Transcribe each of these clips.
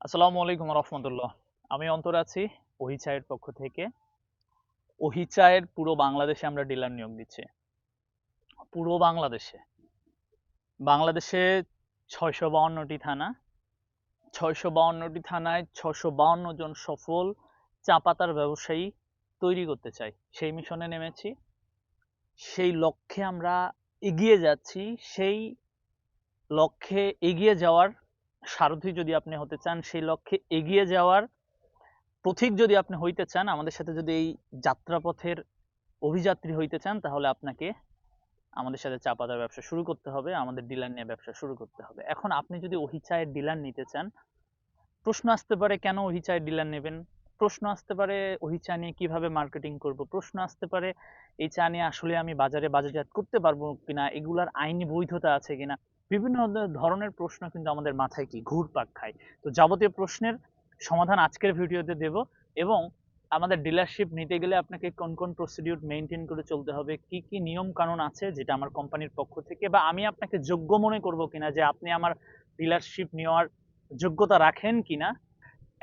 আসসালামু আলাইকুম রহমতুল্লাহ। আমি অন্তর আছি ওহি চায়ের পক্ষ থেকে। ওহি চায়ের পুরো বাংলাদেশে আমরা ডিলার নিয়োগ দিচ্ছি। পুরো বাংলাদেশে। বাংলাদেশে ছয়শো বাউন্নটি থানা। ছয়শো বাউন্নটি থানায় ছশো বাউন্ন জন সফল চা পাতার ব্যবসায়ী তৈরি করতে চাই। সেই মিশনে নেমেছি। সেই লক্ষ্যে আমরা এগিয়ে যাচ্ছি। সেই লক্ষ্যে এগিয়ে যাওয়ার সারথি যদি আপনি হতে চান, সেই লক্ষ্যে এগিয়ে যাওয়ার পথিক যদি আপনি হইতে চান, আমাদের সাথে যদি এই যাত্রাপথের অভিযাত্রী হইতে চান, তাহলে আপনাকে আমাদের সাথে চা পাতার ব্যবসা শুরু করতে হবে, আমাদের ডিলার নিয়ে ব্যবসা শুরু করতে হবে। এখন আপনি যদি ওহি চায়ের ডিলার নিতে চান, প্রশ্ন আসতে পারে কেন ওহি চায়ের ডিলার নেবেন? প্রশ্ন আসতে পারে ওহি চা নিয়ে কীভাবে মার্কেটিং করব? প্রশ্ন আসতে পারে, এই চা নিয়ে আসলে আমি বাজারে বাজারজাত করতে পারব কিনা? এগুলার আইনি বৈধতা আছে কিনা? বিভিন্ন ধরনের প্রশ্ন কিন্তু আমাদের মাথায় কি? ঘুরপাক খায়। তো যাবতীয় প্রশ্নের সমাধান আজকের ভিডিওতে দেব এবং আমাদের ডিলারশিপ নিতে গেলে আপনাকে কোন কোন প্রসিডিউর মেনটেন করে চলতে হবে, কি কি নিয়ম কানুন আছে যেটা আমার কোম্পানির পক্ষ থেকে বা আমি আপনাকে যোগ্য মনে করব কিনা যে আপনি আমার ডিলারশিপ নেওয়ার যোগ্যতা রাখেন কিনা?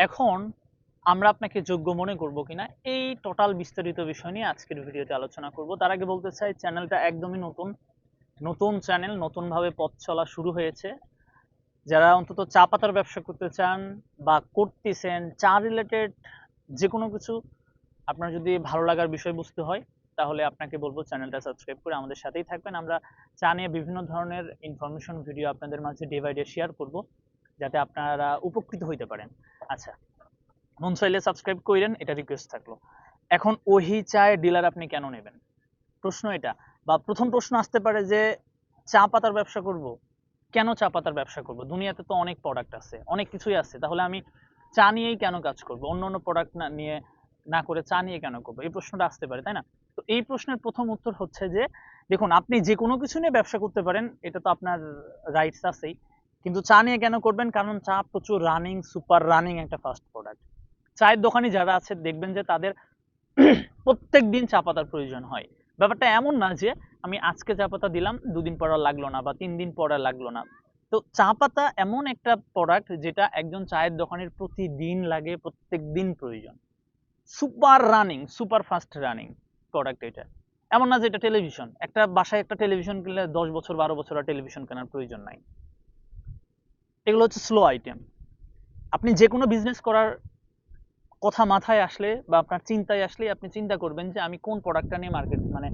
এখন আমরা আপনাকে যোগ্য মনে করব কিনা এই টোটাল বিস্তারিত বিষয় নিয়ে আজকের ভিডিওতে আলোচনা করব। তার আগে বলতে চাই চ্যানেলটা একদমই নতুন। নতুন চ্যানেল নতুনভাবে পথ চলা শুরু হয়েছে। যারা অন্তত চা পাতার ব্যবসা করতে চান বা করতেছেন, চা রিলেটেড যে কোনো কিছু আপনার যদি ভালো লাগার বিষয়বস্তু হয়, তাহলে আপনাকে বলব চ্যানেলটা সাবস্ক্রাইব করে আমাদের সাথেই থাকবেন। আমরা চা নিয়ে বিভিন্ন ধরনের ইনফরমেশন ভিডিও আপনাদের মাঝে ডে বাই ডে শেয়ার করব, যাতে আপনারা উপকৃত হইতে পারেন। আচ্ছা মন চাইলে সাবস্ক্রাইব করেন এটা রিকোয়েস্ট থাকল। এখন ওহি চায়ের ডিলার আপনি কেন নেবেন? প্রশ্ন এটা বা প্রথম প্রশ্ন আসতে পারে যে চা পাতার ব্যবসা করব। কেন চা পাতার ব্যবসা করব? দুনিয়াতে তো অনেক প্রোডাক্ট আছে, অনেক কিছুই আছে। তাহলে আমি চা নিয়েই কেন কাজ করব? অন্য অন্য প্রোডাক্ট না নিয়ে, না করে চা নিয়ে কেন করব? এই প্রশ্নটা আসতে পারে, তাই না? তো এই প্রশ্নের প্রথম উত্তর হচ্ছে যে, দেখুন, আপনি যে কোনো কিছু নিয়ে ব্যবসা করতে পারেন, এটা তো আপনার রাইটস আছেই। কিন্তু চা নিয়ে কেন করবেন? কারণ চা প্রচুর রানিং সুপার রানিং একটা ফাস্ট প্রোডাক্ট চায়ের দোকানি যারা আছে, দেখবেন যে তাদের প্রত্যেক দিন চা পাতার প্রয়োজন হয়। ব্যাপারটা এমন না যে আমি আজকে চা পাতা দিলাম, দুদিন পর লাগল না বা তিন দিন পর লাগল না। তো চা পাতা এমন একটা প্রোডাক্ট যেটা একজন চায়ের দোকানের প্রতিদিন লাগে, প্রত্যেক দিন প্রয়োজন। Super running super fast running product এটা। এমন না যে এটা টেলিভিশন একটা বাসায় একটা টেলিভিশন কিনলে দশ বছর, বারো বছর আর টেলিভিশন কেনার প্রয়োজন নাই। এগুলো হচ্ছে স্লো আইটেম আপনি যে কোনো বিজনেস করার কথা মাথায় আসলে বা আপনার চিন্তায় আসলে আপনি চিন্তা করবেন যে আমি কোন প্রোডাক্টটা নিয়ে মার্কেট মানে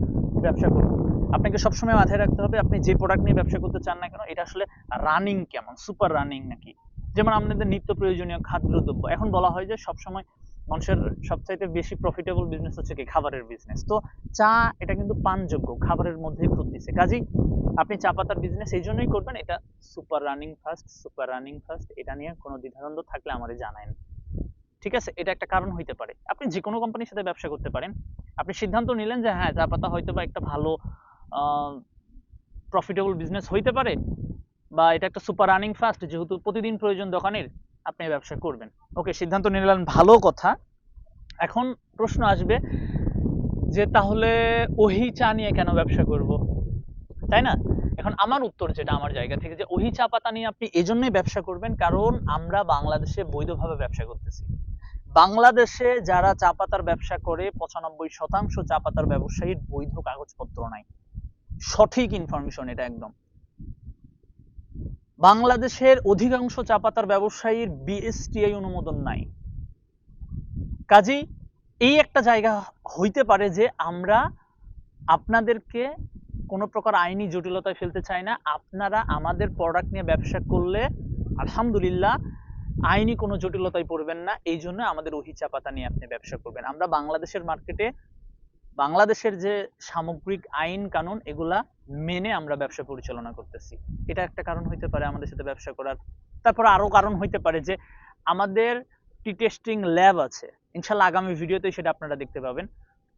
ব্যবসা করব। আপনাকে সবসময় মাথায় রাখতে হবে, আপনি যে প্রোডাক্ট নিয়ে ব্যবসা করতে চান না কেন, এটা আসলে রানিং কেমন সুপার রানিং নাকি? যেমন আপনাদের নিত্য প্রয়োজনীয় খাদ্যদ্রব্য, এখন বলা হয় যে সবসময় মানুষের সবচাইতে বেশি প্রফিটেবল বিজনেস হচ্ছে কি? খাবারের বিজনেস তো চা, এটা কিন্তু পানযোগ্য, খাবারের মধ্যেই পড়তেছে কাজেই আপনি চা পাতার বিজনেস এই জন্যই করবেন, এটা super running first super running first এটা নিয়ে কোনো দ্বিধাদ্বন্দ্ব থাকলে আমাদের জানায়েন। ঠিক আছে? এটা একটা কারণ হইতে পারে। আপনি যে কোনো কোম্পানির সাথে ব্যবসা করতে পারেন। আপনি সিদ্ধান্ত নিলেন যে হ্যাঁ চা পাতা হয়তো বা একটা ভালো প্রফিটেবল বিজনেস হইতে পারে বা এটা একটা সুপার রানিং ফাস্ট যেহেতু প্রতিদিন প্রয়োজন দোকানের, আপনি ব্যবসা করবেন। ওকে সিদ্ধান্ত নিলেন, ভালো কথা। এখন প্রশ্ন আসবে যে, তাহলে ওহি চা নিয়ে কেন ব্যবসা করব? তাই না? এখন আমার উত্তর যেটা আমার জায়গা থেকে যে, ওহি চা পাতা নিয়ে আপনি এজন্যই ব্যবসা করবেন, কারণ আমরা বাংলাদেশে বৈধভাবে ব্যবসা করতেছি। বাংলাদেশে যারা চা পাতার ব্যবসা করে, পঁচানব্বই শতাংশ চা পাতার ব্যবসায়ীর বৈধ কাগজপত্র নাই। সঠিক ইনফরমেশন এটা একদম। বাংলাদেশের অধিকাংশ চা পাতার ব্যবসায়ীর বিএসটিআই অনুমোদন নাই। কাজেই এই একটা জায়গা হইতে পারে যে আমরা আপনাদেরকে কোনো প্রকার আইনি জটিলতায় ফেলতে চাই না। আপনারা আমাদের প্রোডাক্ট নিয়ে ব্যবসা করলে, আলহামদুলিল্লাহ আইনি কোনো জটিলতায় পড়বেন না। এই জন্য আমাদের ওহি চা পাতা নিয়ে আপনি ব্যবসা করবেন। আমরা বাংলাদেশের মার্কেটে বাংলাদেশের যে সামগ্রিক আইন কানুন, এগুলা মেনে আমরা ব্যবসা পরিচালনা করতেছি। এটা একটা কারণ হইতে পারে আমাদের সাথে ব্যবসা করার। তারপর আরও কারণ হইতে পারে যে আমাদের টি টেস্টিং ল্যাব আছে। ইনশাল্লাহ আগামী ভিডিওতে সেটা আপনারা দেখতে পাবেন।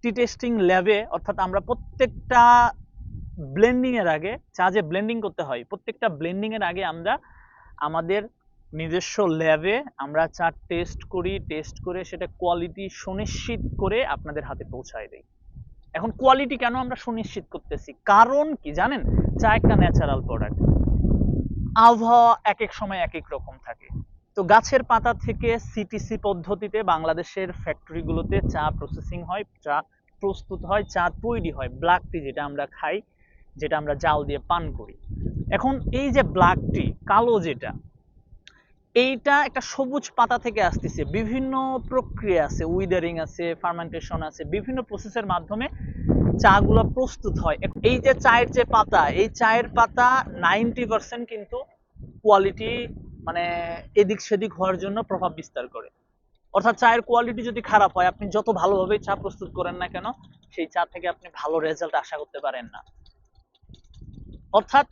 টি টেস্টিং ল্যাবে অর্থাৎ আমরা প্রত্যেকটা ব্লেন্ডিং এর আগে চা যে ব্লেন্ডিং করতে হয়, প্রত্যেকটা ব্লেন্ডিং এর আগে আমরা আমাদের নিজস্ব ল্যাবে আমরা চা টেস্ট করি টেস্ট করে সেটা কোয়ালিটি সুনিশ্চিত করে আপনাদের হাতে পৌঁছায় দেই। এখন কোয়ালিটি কেন আমরা সুনিশ্চিত করতেছি? কারণ কি জানেন? চা একটা ন্যাচারাল প্রোডাক্ট আবহাওয়া এক এক সময় এক এক রকম থাকে। তো গাছের পাতা থেকে সিটিসি পদ্ধতিতে বাংলাদেশের ফ্যাক্টরিগুলোতে চা প্রসেসিং হয়, চা প্রস্তুত হয়, চা তৈরি হয় ব্ল্যাক টি যেটা আমরা খাই, যেটা আমরা জাল দিয়ে পান করি। এখন এই যে ব্ল্যাক টি কালো যেটা এইটা একটা সবুজ পাতা থেকে আসতেছে। বিভিন্ন প্রক্রিয়া আছে উইদারিং আছে ফার্মেন্টেশন আছে, বিভিন্ন প্রসেসের মাধ্যমে চাগুলো প্রস্তুত হয়। এই যে চায়ের যে পাতা, এই চায়ের পাতা নাইনটি পার্সেন্ট কিন্তু কোয়ালিটি মানে এদিক সেদিক হওয়ার জন্য প্রভাব বিস্তার করে। অর্থাৎ চায়ের কোয়ালিটি যদি খারাপ হয়, আপনি যত ভালোভাবে চা প্রস্তুত করেন না কেন, সেই চা থেকে আপনি ভালো রেজাল্ট আশা করতে পারেন না। অর্থাৎ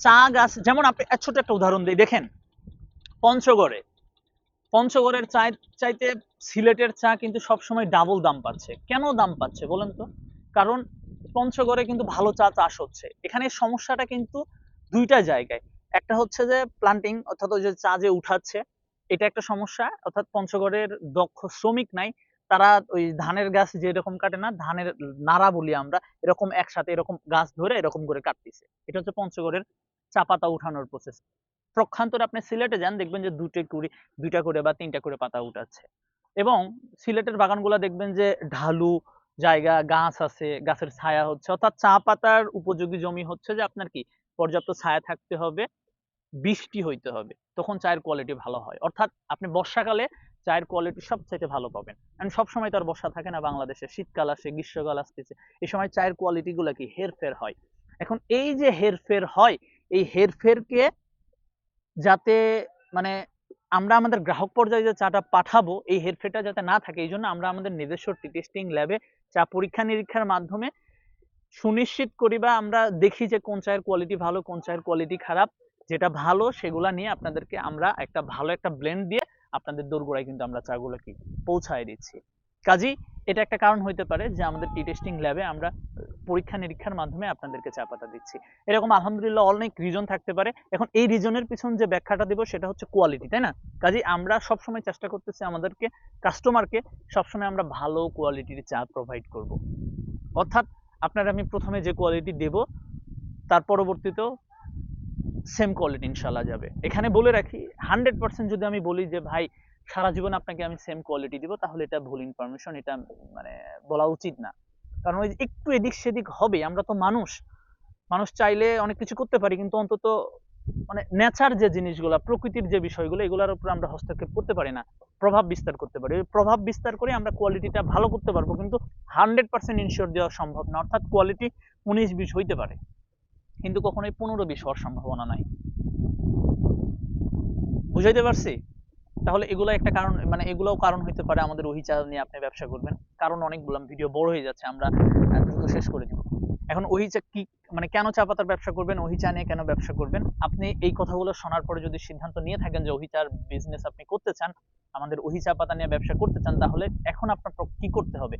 চা গাছ, যেমন আপনি, ছোট একটা উদাহরণ দিই, দেখেন পঞ্চগড়ে। পঞ্চগড়ের চা চাইতে সিলেটের চা কিন্তু সবসময় ডাবল দাম পাচ্ছে। কেন দাম পাচ্ছে বলেন তো? কারণ পঞ্চগড়ে কিন্তু ভালো চা চাষ হচ্ছে। এখানে সমস্যাটা কিন্তু দুইটা জায়গায়। একটা হচ্ছে যে প্লান্টিং অর্থাৎ ওই যে চা যে উঠাচ্ছে, এটা একটা সমস্যা। অর্থাৎ পঞ্চগড়ের দক্ষ শ্রমিক নাই, তারা ওই ধানের গাছ যে এরকম কাটে না, ধানের নাড়া বলি আমরা, এরকম একসাথে এরকম গাছ ধরে এরকম করে কাটতেছে। এটা হচ্ছে পঞ্চগড়ের চা পাতা উঠানোর প্রসেস প্রক্ষান্তরে আপনি সিলেটে যান, দেখবেন যে দুটো কুড়ি, দুইটা করে বা তিনটা করে পাতা উঠাচ্ছে। এবং সিলেটের বাগানগুলো দেখবেন যে ঢালু জায়গা, গাছ আছে, গাছের ছায়া হচ্ছে। অর্থাৎ চা পাতার উপযোগী জমি হচ্ছে যে আপনার কি? পর্যাপ্ত ছায়া থাকতে হবে, বৃষ্টি হইতে হবে, তখন চায়ের কোয়ালিটি ভালো হয়। অর্থাৎ আপনি বর্ষাকালে চায়ের কোয়ালিটি সবচাইতে ভালো পাবেন। কারণ সবসময় তো আর বর্ষা থাকে না বাংলাদেশে, শীতকাল আসে, গ্রীষ্মকাল আসতেছে, এই সময় চায়ের কোয়ালিটি গুলা কি? হেরফের হয়। এখন এই যে হেরফের হয়, এই হেরফেরকে যাতে মানে আমরা আমাদের গ্রাহক পর্যায়ে যে চাটা পাঠাবো, এই হেরফেরটা যাতে না থাকে, এই জন্য আমরা আমাদের নিজস্ব টেস্টিং ল্যাবে চা পরীক্ষা নিরীক্ষার মাধ্যমে সুনিশ্চিত করি বা আমরা দেখি যে কোন চায়ের কোয়ালিটি ভালো, কোন চায়ের কোয়ালিটি খারাপ, যেটা ভালো সেগুলা নিয়ে আপনাদেরকে আমরা একটা ভালো একটা ব্লেন্ড দিয়ে আপনাদের দোরগোড়ায় কিন্তু আমরা চাগুলো কি পৌঁছায় দিচ্ছি। কাজেই এটা একটা কারণ হইতে পারে যে আমাদের টি টেস্টিং ল্যাবে আমরা পরীক্ষা নিরীক্ষার মাধ্যমে আপনাদেরকে চা পাতা দিচ্ছি। এরকম আলহামদুলিল্লাহ অনেক রিজন থাকতে পারে। এখন এই রিজনের পিছন যে ব্যাখ্যাটা দেবো সেটা হচ্ছে কোয়ালিটি তাই না? কাজেই আমরা সবসময় চেষ্টা করতেছি আমাদেরকে কাস্টমারকে সবসময় আমরা ভালো কোয়ালিটির চা প্রোভাইড করব। অর্থাৎ আপনার আমি প্রথমে যে কোয়ালিটি দেব, তার পরবর্তীতেও সেম কোয়ালিটি ইনশাল্লাহ যাবে। এখানে বলে রাখি হান্ড্রেড পার্সেন্ট যদি আমি বলি যে ভাই সারা জীবন আপনাকে আমি সেম কোয়ালিটি দিব, তাহলে এটা ভুল ইনফরমেশন এটা মানে বলা উচিত না। কারণ ওই একটু এদিক সেদিক হবে, আমরা তো মানুষ। মানুষ চাইলে অনেক কিছু করতে পারি, কিন্তু অন্তত মানে নেচার যে জিনিসগুলো, প্রকৃতির যে বিষয়গুলো, এগুলোর উপর আমরা হস্তক্ষেপ করতে পারি না। প্রভাব বিস্তার করতে পারি। ওই প্রভাব বিস্তার করে আমরা কোয়ালিটিটা ভালো করতে পারব, কিন্তু হান্ড্রেড পার্সেন্ট ইনশিওর দেওয়া সম্ভব না। অর্থাৎ কোয়ালিটি উনিশ বিশ হইতে পারে। কিন্তু কখনোই পনেরো বিশ হওয়ার সম্ভাবনা নাই। বুঝাইতে পারছি? তাহলে এগুলো একটা কারণ মানে এগুলোও কারণ হইতে পারে আমাদের ওহি নিয়ে আপনি ব্যবসা করবেন। কারণ অনেক বললাম ভিডিও বড় হয়ে যাচ্ছে, আমরা দ্রুত শেষ করে দিব। এখন ওহি চা কি মানে কেন চা পাতার ব্যবসা করবেন ওহি চা নিয়ে কেন ব্যবসা করবেন? আপনি এই কথাগুলো শোনার পরে যদি সিদ্ধান্ত নিয়ে থাকেন যে ওহি চার বিজনেস আপনি করতে চান আমাদের ওহি চা পাতা নিয়ে ব্যবসা করতে চান, তাহলে এখন আপনার কি করতে হবে?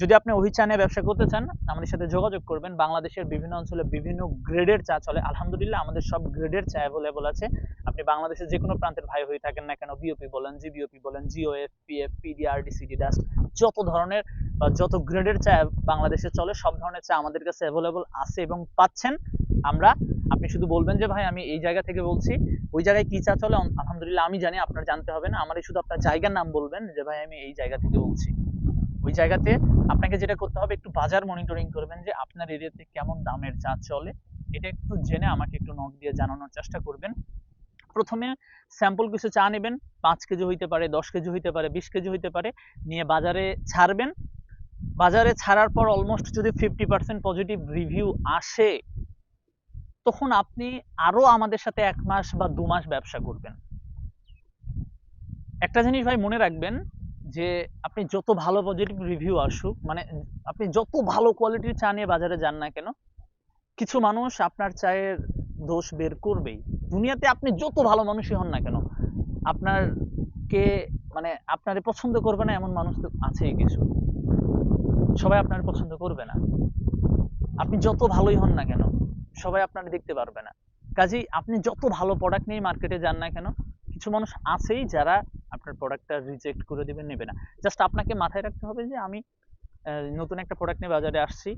যদি আপনি ওহি চা নিয়ে ব্যবসা করতে চান, আমাদের সাথে যোগাযোগ করবেন। বাংলাদেশের বিভিন্ন অঞ্চলে বিভিন্ন গ্রেডের চা চলে। আলহামদুলিল্লাহ, আমাদের সব গ্রেডের চা অ্যাভেলেবল আছে। আপনি বাংলাদেশের যে কোনো প্রান্তের ভাই হয়ে থাকেন না কেন বিওপি বলেন জিবিওপি বলেন GOF PF PDRD CD dust যত ধরনের বা যত গ্রেডের চা বাংলাদেশে চলে, সব ধরনের চা আমাদের কাছে অ্যাভেলেবল আছে এবং পাচ্ছেন। আমরা, আপনি শুধু বলবেন যে, ভাই, আমি এই জায়গা থেকে বলছি। ওই জায়গায় কি চা চলে আলহামদুলিল্লাহ, আমি জানি, আপনার জানতে হবে না। আমার শুধু আপনার জায়গার নাম বলবেন যে, ভাই, আমি এই জায়গা থেকে বলছি। ওই জায়গাতে আপনাকে যেটা করতে হবে, একটু বাজার মনিটরিং করবেন যে, আপনার এরিয়াতে কেমন দামের চা চলে। এটা একটু জেনে আমাকে একটু নক দিয়ে জানানোর চেষ্টা করবেন। প্রথমে স্যাম্পল কিছু চা নেবেন। পাঁচ কেজি হইতে পারে, দশ কেজি হইতে পারে, বিশ কেজি হইতে পারে। নিয়ে বাজারে ছাড়বেন। বাজারে ছাড়ার পর অলমোস্ট যদি ফিফটি পার্সেন্ট পজিটিভ রিভিউ আসে তখন আপনি আরও আমাদের সাথে এক মাস বা দু মাস ব্যবসা করবেন। একটা জিনিস ভাই মনে রাখবেন যে, আপনি যত ভালো পজিটিভ রিভিউ আসুক মানে আপনি যত ভালো কোয়ালিটির চা নিয়ে বাজারে যান না কেন, কিছু মানুষ আপনার চায়ের দোষ বের করবেই। দুনিয়াতে আপনি যত ভালো মানুষই হন না কেন আপনার কে মানে আপনারে পছন্দ করবে না এমন মানুষ তো আছেই কিছু। সবাই আপনার পছন্দ করবে না। আপনি যত ভালোই হন না কেন সবাই আপনার দেখতে পারবে না। কাজেই আপনি যত ভালো প্রোডাক্ট নিয়ে মার্কেটে যান না কেন, কিছু মানুষ আছেই যারা আপনার প্রোডাক্টটা রিজেক্ট করে দিবে, নেবে না। জাস্ট আপনাকে মাথায় রাখতে হবে যে আমি নতুন একটা প্রোডাক্ট নিয়ে বাজারে আসছি।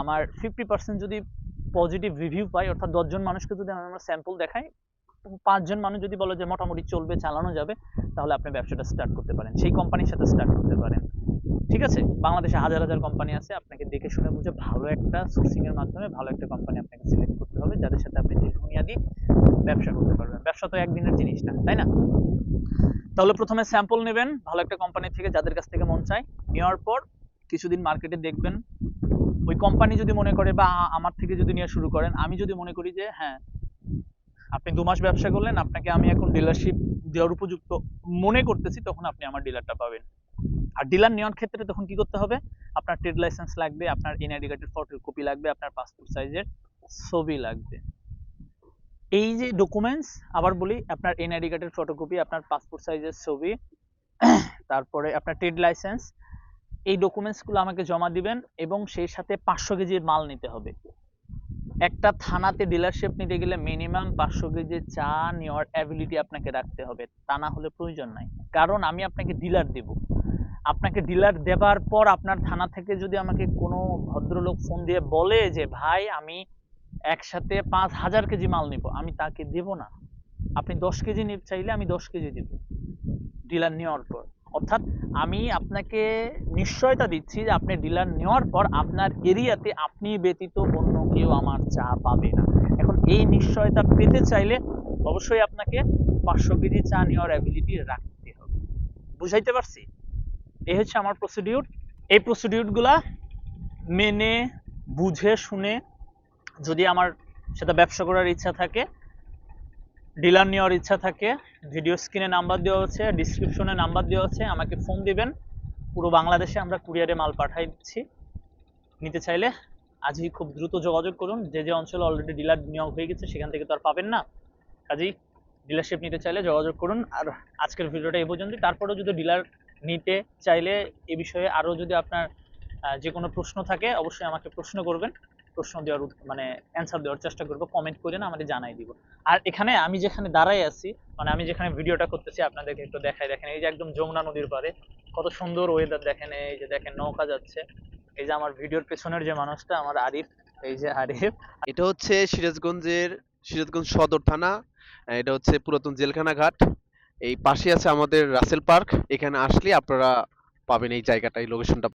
আমার ফিফটি পার্সেন্ট যদি পজিটিভ রিভিউ পাই, অর্থাৎ দশজন মানুষকে যদি আমি আমার স্যাম্পল দেখাই, পাঁচজন মানুষ যদি বলে যে মোটামুটি চলবে, চালানো যাবে, তাহলে আপনি ব্যবসাটা স্টার্ট করতে পারেন। সেই কোম্পানির সাথে স্টার্ট করতে পারেন। ঠিক আছে? বাংলাদেশে হাজার হাজার কোম্পানি আছে, আপনাকে দেখে শুনে বুঝে ভালো একটা সোর্সিং এর মাধ্যমে ভালো একটা কোম্পানি আপনাকে সিলেক্ট করতে হবে, যাদের সাথে আপনি দীর্ঘমেয়াদী ব্যবসা করতে পারবেন। ব্যবসা তো একদিনের জিনিস না, তাই না? তাহলে প্রথমে স্যাম্পল নেবেন, ভালো একটা কোম্পানি থেকে যাদের কাছ থেকে মন চায়, নেওয়ার পর কিছুদিন মার্কেটে দেখবেন, ওই কোম্পানি যদি মনে করে বা আমার থেকে যদি নিয়ে শুরু করেন, আমি যদি মনে করি যে হ্যাঁ আপনি দু মাস ব্যবসা করলেন, আপনাকে আমি এখন ডিলারশিপ দেওয়ার উপযুক্ত মনে করতেছি, তখন আপনি আমার ডিলারটা পাবেন। আর ডিলার নেওয়ার ক্ষেত্রে তখন কি করতে হবে? আপনার ট্রেড লাইসেন্স লাগবে, আপনার এনআইডি কার্ডের ফটো কপি লাগবে, আপনার পাসপোর্ট সাইজের ছবি লাগবে। এই যে ডকুমেন্টস আবার বলি, আপনার এনআইডি কার্ডের ফটোকপি আপনার পাসপোর্ট সাইজের ছবি, তারপরে আপনার ট্রেড লাইসেন্স এই ডকুমেন্টসগুলো আমাকে জমা দিবেন এবং সেই সাথে পাঁচশো কেজির মাল নিতে হবে। একটা থানাতে ডিলারশিপ নিতে গেলে মিনিমাম পাঁচশো কেজি চা নেওয়ার অ্যাবিলিটি আপনাকে রাখতে হবে, তা না হলে প্রয়োজন নাই। কারণ আমি আপনাকে ডিলার দেব। আপনাকে ডিলার দেবার পর আপনার থানা থেকে যদি আমাকে কোনো ভদ্রলোক ফোন দিয়ে বলে যে, ভাই, আমি একসাথে পাঁচ হাজার কেজি মাল নিব। আমি তাকে দেব না। আপনি দশ কেজি চাইলে আমি দশ কেজি দিব ডিলার নেওয়ার পর। অর্থাৎ আমি আপনাকে নিশ্চয়তা দিচ্ছি যে, আপনি ডিলার নেওয়ার পর আপনার এরিয়াতে আপনি ব্যতীত অন্য কেউ আমার চা পাবে না। এখন এই নিশ্চয়তা পেতে চাইলে অবশ্যই আপনাকে পাঁচশো কেজি চা নেওয়ার অ্যাবিলিটি রাখতে হবে। বুঝাইতে পারছি? এই হচ্ছে আমার প্রসিডিউর এই প্রসিডিউরগুলা মেনে, বুঝে, শুনে যদি আমার সেটা ব্যবসা করার ইচ্ছা থাকে ডিলার নেওয়ার ইচ্ছা থাকে ভিডিও স্ক্রিনে নাম্বার দেওয়া হচ্ছে ডিসক্রিপশনে নাম্বার দেওয়া হচ্ছে, আমাকে ফোন দিবেন। পুরো বাংলাদেশে আমরা কুরিয়ারে মাল পাঠাই দিচ্ছি। নিতে চাইলে আজই খুব দ্রুত যোগাযোগ করুন। যে যে অঞ্চলে অলরেডি ডিলার নিয়োগ হয়ে গেছে, সেখান থেকে তো আর পাবেন না। কাজেই ডিলারশিপ নিতে চাইলে যোগাযোগ করুন। আর আজকের ভিডিওটা এই পর্যন্তই। তারপরেও যদি ডিলার নিতে চাইলে এ বিষয়ে আরও যদি আপনার যে কোনো প্রশ্ন থাকে, অবশ্যই আমাকে প্রশ্ন করবেন। প্রশ্ন দেওয়ার মানে অ্যান্সার দেওয়ার চেষ্টা করব কমেন্ট করে না আমাদের জানাই দিব। আর এখানে আমি যেখানে দাঁড়াই আছি মানে আমি যেখানে ভিডিওটা করতেছি, আপনাদেরকে একটু দেখাই। দেখেন, এই যে একদম যমুনা নদীর পাড়ে, কত সুন্দর ওয়েদার দেখেন, এই যে দেখেন, নৌকা যাচ্ছে। এই যে আমার ভিডিওর পেছনের যে মানুষটা, আমার আরিফ, এই যে আরিফ। এটা হচ্ছে সিরাজগঞ্জের, সিরাজগঞ্জ সদর থানা, এটা হচ্ছে পুরাতন জেলখানা ঘাট এই পাশে আছে আমাদের রাসেল পার্ক। এখানে আসলে আপনারা পাবেন এই জায়গাটা এই লোকেশনটা